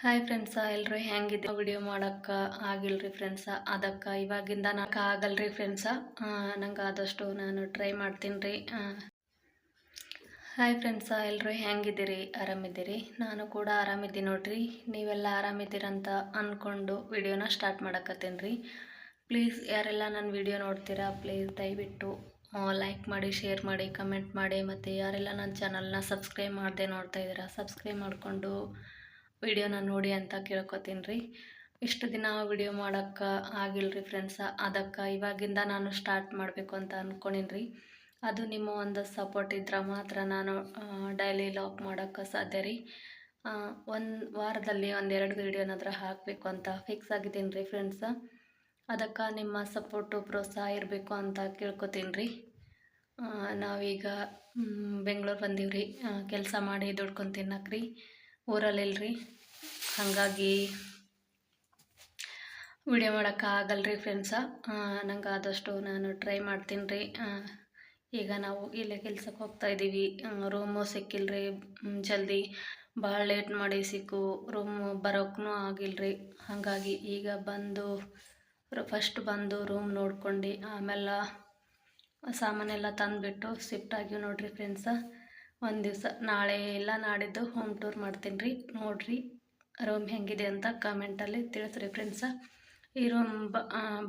Hi friends ಎಲ್ರು ಹೆಂಗಿದೆ video ಮಾಡೋಕ್ಕೆ ಆಗಿಲ್ರಿ ಫ್ರೆಂಡ್ಸ ಅದಕ್ಕೆ ಇವಾಗಿಂದ ನಾಕ ಆಗಲ್ರಿ ಫ್ರೆಂಡ್ಸ ನಂಗೆ ಆದಷ್ಟು ನಾನು ಟ್ರೈ ಮಾಡ್ತೀನಿ ಹಾಯ್ ಫ್ರೆಂಡ್ಸ ಎಲ್ರು ಹೆಂಗಿದ್ದೀರಿ? ಆರಾಮಿದ್ದೀರಿ? ನಾನು ಕೂಡ ಆರಾಮಿದ್ದೀನಿ ನೋಡ್ರಿ. ನೀವೆಲ್ಲ ಆರಾಮಿದ್ದೀರಂತ ಅಂದ್ಕೊಂಡು ವಿಡಿಯೋನ ಸ್ಟಾರ್ಟ್ ಮಾಡಕತ್ತೀನಿ ರೀ ಪ್ಲೀಸ್ ಯಾರೆಲ್ಲ ನನ್ನ ವಿಡಿಯೋ ನೋಡ್ತೀರಾ ಪ್ಲೀಸ್ ದಯವಿಟ್ಟು ಲೈಕ್ ಮಾಡಿ ಶೇರ್ ಮಾಡಿ ಕಮೆಂಟ್ ಮಾಡಿ, ಮತ್ತು ಯಾರೆಲ್ಲ ನನ್ನ ಚಾನಲ್ನ ಸಬ್ಸ್ಕ್ರೈಬ್ ಮಾಡದೆ ನೋಡ್ತಾ ಇದ್ದೀರಾ ಸಬ್ಸ್ಕ್ರೈಬ್ ಮಾಡಿಕೊಂಡು ವಿಡಿಯೋನ ನೋಡಿ ಅಂತ ಕೇಳ್ಕೊತೀನಿ ರೀ. ಇಷ್ಟು ದಿನ ವಿಡಿಯೋ ಮಾಡೋಕ್ಕೆ ಆಗಿಲ್ಲ ರೀ ಫ್ರೆಂಡ್ಸ ಅದಕ್ಕೆ ಇವಾಗಿಂದ ನಾನು ಸ್ಟಾರ್ಟ್ ಮಾಡಬೇಕು ಅಂತ ಅಂದ್ಕೊಂಡಿನಿ ರೀ. ಅದು ನಿಮ್ಮ ಒಂದು ಸಪೋರ್ಟ್ ಇದ್ದರೆ ಮಾತ್ರ ನಾನು ಡೈಲಿ ಲಾಕ್ ಮಾಡೋಕ್ಕೆ ಸಾಧ್ಯ ರೀ. ಒಂದು ವಾರದಲ್ಲಿ ಒಂದೆರಡು ವೀಡಿಯೋನಾದ್ರೂ ಹಾಕಬೇಕು ಅಂತ ಫಿಕ್ಸ್ ಆಗಿದ್ದೀನಿ ರೀ ಫ್ರೆಂಡ್ಸ ಅದಕ್ಕೆ ನಿಮ್ಮ ಸಪೋರ್ಟು ಪ್ರೋತ್ಸಾಹ ಇರಬೇಕು ಅಂತ ಕೇಳ್ಕೊತೀನಿ ರೀ. ನಾವೀಗ ಬೆಂಗಳೂರು ಬಂದೀವಿ ರೀ ಕೆಲಸ ಮಾಡಿ ದುಡ್ಕೊಂಡು ತಿನ್ನಕ್ಕೆ ರೀ ಊರಲ್ಲಿಲ್ರಿ? ಹಾಗಾಗಿ ವಿಡಿಯೋ ಮಾಡೋಕ್ಕಾಗಲ್ಲ ರೀ ಫ್ರೆಂಡ್ಸ ನಂಗೆ ಆದಷ್ಟು ನಾನು ಟ್ರೈ ಮಾಡ್ತೀನಿ ರೀ ಈಗ ನಾವು ಇಲ್ಲೇ ಕೆಲ್ಸಕ್ಕೆ ಹೋಗ್ತಾ ಇದ್ದೀವಿ ರೂಮು ಸಿಕ್ಕಿಲ್ರಿ. ಜಲ್ದಿ ಭಾಳ ಲೇಟ್ ಮಾಡಿ ಸಿಕ್ಕು. ರೂಮು ಬರೋಕ್ಕೂ ಆಗಿಲ್ರಿ. ಹಾಗಾಗಿ ಈಗ ಬಂದು ಫಸ್ಟ್ ಬಂದು ರೂಮ್ ನೋಡ್ಕೊಂಡು. ಆಮೇಲೆ ಸಾಮಾನೆಲ್ಲ ತಂದುಬಿಟ್ಟು ಶಿಫ್ಟ್ ಆಗಿವಿ ನೋಡಿರಿ ಫ್ರೆಂಡ್ಸ ಒಂದು ದಿವಸ. ನಾಳೆ ಇಲ್ಲ ನಾಡಿದ್ದು ಹೋಮ್ ಟೂರ್ ಮಾಡ್ತೀನಿ ರೀ ನೋಡಿರಿ ರೂಮ್ ಹೆಂಗಿದೆ ಅಂತ ಕಾಮೆಂಟಲ್ಲಿ ತಿಳಿಸ್ರಿ ಫ್ರೆಂಡ್ಸ ಈ ರೂಮ್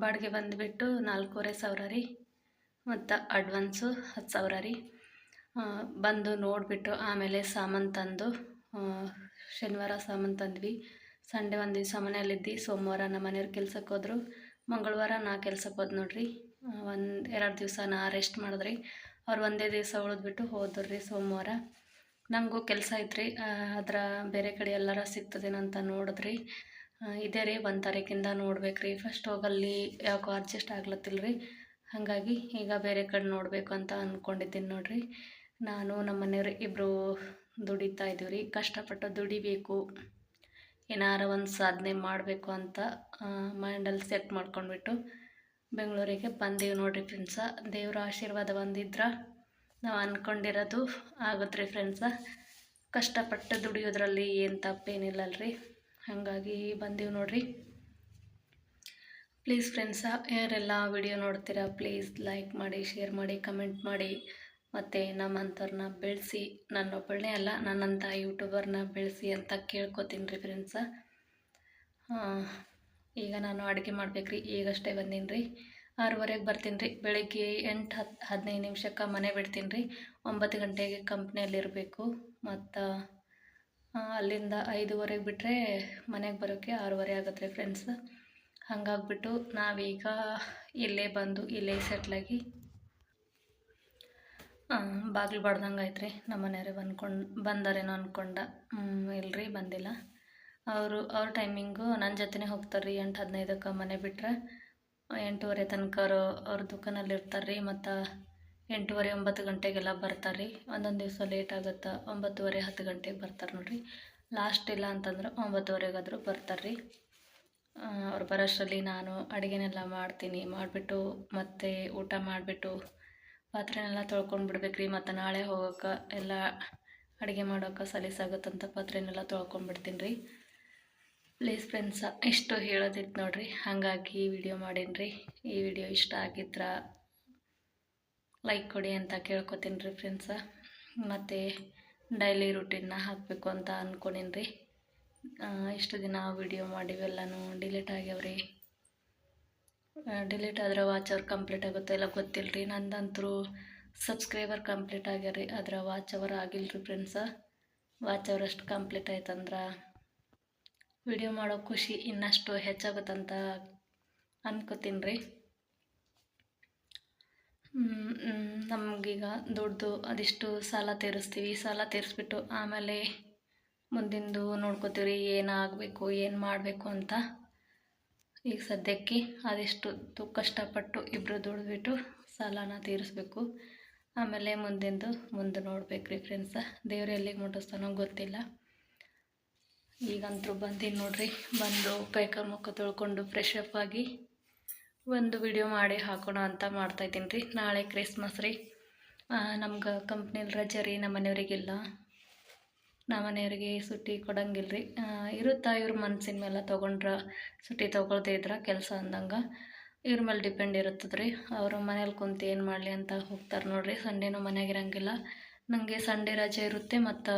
ಬಾಡಿಗೆ ಬಂದುಬಿಟ್ಟು ನಾಲ್ಕೂವರೆ ಸಾವಿರ ರೀ. ಮತ್ತು ಅಡ್ವಾನ್ಸು ಹತ್ತು ಸಾವಿರ ರೀ. ಬಂದು ನೋಡಿಬಿಟ್ಟು ಆಮೇಲೆ ಸಾಮಾನು ತಂದು ಶನಿವಾರ ಸಾಮಾನು ತಂದ್ವಿ. ಸಂಡೇ ಒಂದು ದಿವಸ ಮನೆಯಲ್ಲಿದ್ದು ಸೋಮವಾರ ನಮ್ಮ ಮನೆಯವ್ರು ಕೆಲ್ಸಕ್ಕೆ ಹೋದರು. ಮಂಗಳವಾರ ನಾ ಕೆಲ್ಸಕ್ಕೆ ಹೋದ್ ನೋಡ್ರಿ. ಒಂದು ಎರಡು ದಿವಸ ನಾ ರೆಸ್ಟ್ ಮಾಡಿದ್ರಿ. ಅವ್ರು ಒಂದೇ ದಿವಸ ಉಳಿದ್ಬಿಟ್ಟು ಹೋದ್ರು ರೀ ಸೋಮವಾರ. ನನಗೂ ಕೆಲಸ ಐತ್ರಿ ಅದರ ಬೇರೆ ಕಡೆ ಎಲ್ಲಾರ ಅಂತ ನೋಡಿದ್ರಿ. ಇದೇ ರೀ ಒಂದು ತಾರೀಕಿಂದ ನೋಡ್ಬೇಕು ರೀ ಫಸ್ಟ್ ಹೋಗಲ್ಲಿ ಯಾಕೋ ಅಡ್ಜಸ್ಟ್ ಆಗ್ಲತ್ತಿಲ್ಲ ರೀ ಹಾಗಾಗಿ ಈಗ ಬೇರೆ ಕಡೆ ನೋಡಬೇಕು ಅಂತ ಅಂದ್ಕೊಂಡಿದ್ದೀನಿ ನೋಡಿರಿ. ನಾನು ನಮ್ಮ ಮನೆಯವ್ರು ಇಬ್ಬರು ದುಡಿತಾ ಇದ್ದೀವಿ ರೀ ಕಷ್ಟಪಟ್ಟು ದುಡಿಬೇಕು. ಏನಾರ ಒಂದು ಸಾಧನೆ ಮಾಡಬೇಕು ಅಂತ ಮೈಂಡಲ್ಲಿ ಸೆಟ್ ಮಾಡ್ಕೊಂಡ್ಬಿಟ್ಟು ಬೆಂಗಳೂರಿಗೆ ಬಂದೀವಿ ನೋಡಿರಿ ಫ್ರೆಂಡ್ಸ ದೇವ್ರ ಆಶೀರ್ವಾದ ಬಂದಿದ್ರೆ ನಾವು ಅಂದ್ಕೊಂಡಿರೋದು ಆಗುತ್ತೆ ರೀ ಫ್ರೆಂಡ್ಸ ಕಷ್ಟಪಟ್ಟು ದುಡಿಯೋದ್ರಲ್ಲಿ ಏನು ತಪ್ಪೇನಿಲ್ಲಲ್ರಿ. ಹಾಗಾಗಿ ಬಂದೀವಿ ನೋಡಿರಿ. ಪ್ಲೀಸ್ ಫ್ರೆಂಡ್ಸ ಯಾರೆಲ್ಲ ವಿಡಿಯೋ ನೋಡ್ತೀರಾ ಪ್ಲೀಸ್ ಲೈಕ್ ಮಾಡಿ ಶೇರ್ ಮಾಡಿ ಕಮೆಂಟ್ ಮಾಡಿ. ಮತ್ತು ನಮ್ಮಂಥವ್ರನ್ನ ಬೆಳೆಸಿ, ನನ್ನೊಬ್ಬಳನ್ನೇ ಅಲ್ಲ ನನ್ನಂಥ ಯೂಟ್ಯೂಬರ್ನ ಬೆಳೆಸಿ ಅಂತ ಕೇಳ್ಕೊತೀನಿ ರೀ ಫ್ರೆಂಡ್ಸ ಈಗ ನಾನು ಅಡುಗೆ ಮಾಡಬೇಕ್ರಿ, ಈಗಷ್ಟೇ ಬಂದೀನಿ ರೀ ಆರೂವರೆಗೆ ಬರ್ತೀನಿ ರೀ ಬೆಳಗ್ಗೆ ಎಂಟು ಹತ್ತು ಹದಿನೈದು ನಿಮಿಷಕ್ಕೆ ಮನೆ ಬಿಡ್ತೀನಿ ರೀ ಒಂಬತ್ತು ಗಂಟೆಗೆ ಕಂಪ್ನಿಯಲ್ಲಿರಬೇಕು. ಮತ್ತು ಅಲ್ಲಿಂದ ಐದುವರೆಗೆ ಬಿಟ್ಟರೆ ಮನೆಗೆ ಬರೋಕ್ಕೆ ಆರೂವರೆ ಆಗುತ್ತೆ ರೀ ಫ್ರೆಂಡ್ಸ್. ಹಂಗಾಗ್ಬಿಟ್ಟು ನಾವೀಗ ಇಲ್ಲೇ ಬಂದು ಇಲ್ಲೇ ಸೆಟ್ಲಾಗಿ ಬಾಗಿಲು ಬಡ್ದಂಗೆ ಆಯ್ತು ರೀ ನಮ್ಮ ಮನೆಯವ್ರೆ ಬಂದ್ಕೊಂಡು, ಬಂದಾರೇನೋ ಅಂದ್ಕೊಂಡ ಇಲ್ಲರಿ ಬಂದಿಲ್ಲ. ಅವರು, ಅವ್ರ ಟೈಮಿಂಗು ನನ್ನ ಜೊತೆನೇ ಹೋಗ್ತಾರೆ ರೀ ಎಂಟು ಹದಿನೈದಕ್ಕೆ ಮನೆ ಬಿಟ್ಟರೆ ಎಂಟೂವರೆ ತನಕ ಅವರು, ಅವ್ರ ದುಕಾನಲ್ಲಿ ಇರ್ತಾರೆ ರೀ ಮತ್ತು ಎಂಟೂವರೆ ಒಂಬತ್ತು ಗಂಟೆಗೆಲ್ಲ ಬರ್ತಾರೆ ರೀ ಒಂದೊಂದು ದಿವಸ ಲೇಟ್ ಆಗುತ್ತೆ, ಒಂಬತ್ತುವರೆ ಹತ್ತು ಗಂಟೆಗೆ ಬರ್ತಾರೆ ನೋಡಿರಿ. ಲಾಸ್ಟ್ ಇಲ್ಲ ಅಂತಂದ್ರೆ ಒಂಬತ್ತುವರೆಗಾದರೂ ಬರ್ತಾರೆ ರೀ ಅವ್ರು ಬರೋಷ್ಟರಲ್ಲಿ ನಾನು ಅಡುಗೆನೆಲ್ಲ ಮಾಡ್ತೀನಿ, ಮಾಡಿಬಿಟ್ಟು ಮತ್ತೆ ಊಟ ಮಾಡಿಬಿಟ್ಟು ಪಾತ್ರೆನೆಲ್ಲ ತೊಳ್ಕೊಂಡು ಬಿಡ್ಬೇಕು ರೀ ಮತ್ತು ನಾಳೆ ಹೋಗೋಕೆ ಎಲ್ಲ ಅಡುಗೆ ಮಾಡೋಕೆ ಸಲೀಸಾಗುತ್ತಂತ ಪಾತ್ರೆನೆಲ್ಲ ತೊಳ್ಕೊಂಡ್ಬಿಡ್ತೀನಿ ರೀ ಪ್ಲೀಸ್ ಫ್ರೆಂಡ್ಸ, ಇಷ್ಟು ಹೇಳೋದಿತ್ತು ನೋಡಿರಿ. ಹಾಗಾಗಿ ವಿಡಿಯೋ ಮಾಡೀನಿ ಈ ವಿಡಿಯೋ ಇಷ್ಟ ಆಗಿದ್ರೆ ಲೈಕ್ ಕೊಡಿ ಅಂತ ಕೇಳ್ಕೊತೀನಿ ರೀ ಫ್ರೆಂಡ್ಸ. ಮತ್ತು ಡೈಲಿ ರುಟೀನ್ನ ಹಾಕಬೇಕು ಅಂತ ಅಂದ್ಕೊಂಡೀನಿ ರೀ ಇಷ್ಟು ದಿನ ವಿಡಿಯೋ ಮಾಡಿವೆಲ್ಲನೂ ಡಿಲೀಟ್ ಆಗ್ಯಾವ್ರಿ. ಡಿಲೀಟ್ ಆದ್ರೆ ವಾಚ್ ಅವ್ರು ಕಂಪ್ಲೀಟ್ ಆಗುತ್ತೆ ಎಲ್ಲ ಗೊತ್ತಿಲ್ಲ ರೀ ನಂದಂತರೂ ಸಬ್ಸ್ಕ್ರೈಬರ್ ಕಂಪ್ಲೀಟ್ ಆಗ್ಯಾರ ರೀ ಅದ್ರ ವಾಚ್ ಅವರ್ ಆಗಿಲ್ಲ ರೀ ಫ್ರೆಂಡ್ಸ. ವಾಚ್ ಅವರ್ ಅಷ್ಟು ಕಂಪ್ಲೀಟ್ ಆಯ್ತಂದ್ರೆ ವಿಡಿಯೋ ಮಾಡೋ ಖುಷಿ ಇನ್ನಷ್ಟು ಹೆಚ್ಚಾಗುತ್ತಂತ ಅನ್ಕೋತೀನಿ ರೀ ನಮಗೀಗ ದುಡ್ದು ಅದಿಷ್ಟು ಸಾಲ ತೀರಿಸ್ತೀವಿ. ಸಾಲ ತೀರಿಸ್ಬಿಟ್ಟು ಆಮೇಲೆ ಮುಂದಿಂದು ನೋಡ್ಕೋತೀವಿ ಏನಾಗಬೇಕು ಏನು ಮಾಡಬೇಕು ಅಂತ. ಈಗ ಸದ್ಯಕ್ಕೆ ಅದೆಷ್ಟು ಕಷ್ಟಪಟ್ಟು ಇಬ್ಬರು ದುಡಿದ್ಬಿಟ್ಟು ಸಾಲನ ತೀರಿಸ್ಬೇಕು. ಆಮೇಲೆ ಮುಂದಿಂದು ಮುಂದೆ ನೋಡ್ಬೇಕು ರೀ ಫ್ರೆಂಡ್ಸ ದೇವ್ರು ಎಲ್ಲಿಗೆ ಮುಟ್ಟಿಸ್ತಾನೋ ಗೊತ್ತಿಲ್ಲ. ಈಗಂತೂ ಬಂದೀನಿ ನೋಡ್ರಿ, ಬಂದು ಕೈಕಾಲು ಮುಖ ತೊಳ್ಕೊಂಡು ಫ್ರೆಶ್ ಅಪ್ ಆಗಿ ಒಂದು ವಿಡಿಯೋ ಮಾಡಿ ಹಾಕೋಣ ಅಂತ ಮಾಡ್ತಾ ಇದ್ದೀನಿ ರೀ ನಾಳೆ ಕ್ರಿಸ್ಮಸ್ ರೀ. ನಮ್ಗೆ ಕಂಪ್ನಿಲಿ ರಜೆ ರೀ, ನಮ್ಮ ಮನೆಯವರಿಗೆಲ್ಲ. ನಮ್ಮ ಮನೆಯವ್ರಿಗೆ ಸುಟ್ಟಿ ಕೊಡಂಗಿಲ್ಲ ರೀ ಇರುತ್ತಾ ಇವ್ರ ಮನ್ಸಿನ ಮೇಲೆ ತೊಗೊಂಡ್ರೆ ಸುಟ್ಟಿ ತೊಗೊಳ್ದೇ ಇದ್ರೆ ಕೆಲಸ ಅಂದಂಗೆ ಇವ್ರ ಮೇಲೆ ಡಿಪೆಂಡ್ ಇರುತ್ತದೆ ರೀ ಅವರು ಮನೇಲಿ ಕುಂತು ಏನು ಮಾಡಲಿ ಅಂತ ಹೋಗ್ತಾರೆ ನೋಡಿರಿ. ಸಂಡೇನೂ ಮನೆಯಾಗಿರಂಗಿಲ್ಲ ನನಗೆ ಸಂಡೇ ರಜೆ ಇರುತ್ತೆ ಮತ್ತು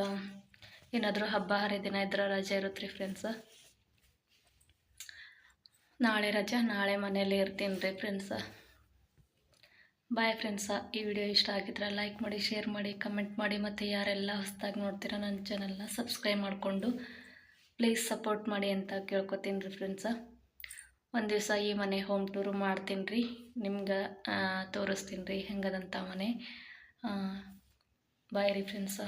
ಏನಾದರೂ ಹಬ್ಬ, ಹರಿದಿನ ಇದ್ರೆ ರಜೆ ಇರುತ್ತೆ ರೀ ಫ್ರೆಂಡ್ಸ ನಾಳೆ ರಜೆ, ನಾಳೆ ಮನೇಲಿ ಇರ್ತೀನಿ ರೀ ಫ್ರೆಂಡ್ಸ ಬಾಯ್ ಫ್ರೆಂಡ್ಸ ಈ ವಿಡಿಯೋ ಇಷ್ಟ ಆಗಿದ್ರೆ ಲೈಕ್ ಮಾಡಿ ಶೇರ್ ಮಾಡಿ ಕಮೆಂಟ್ ಮಾಡಿ ಮತ್ತು ಯಾರೆಲ್ಲ ಹೊಸ್ದಾಗಿ ನೋಡ್ತೀರ ನನ್ನ ಚಾನಲ್ನ ಸಬ್ಸ್ಕ್ರೈಬ್ ಮಾಡಿಕೊಂಡು ಪ್ಲೀಸ್ ಸಪೋರ್ಟ್ ಮಾಡಿ ಅಂತ ಕೇಳ್ಕೊತೀನಿ ರೀ ಫ್ರೆಂಡ್ಸ ಒಂದು ದಿವಸ ಈ ಮನೆ ಹೋಮ್ ಟೂರು ಮಾಡ್ತೀನಿ ರೀ. ನಿಮ್ಗೆ ತೋರಿಸ್ತೀನಿ ರೀ ಹೆಂಗದಂಥ ಮನೆ. ಬಾಯ್ ರೀ ಫ್ರೆಂಡ್ಸ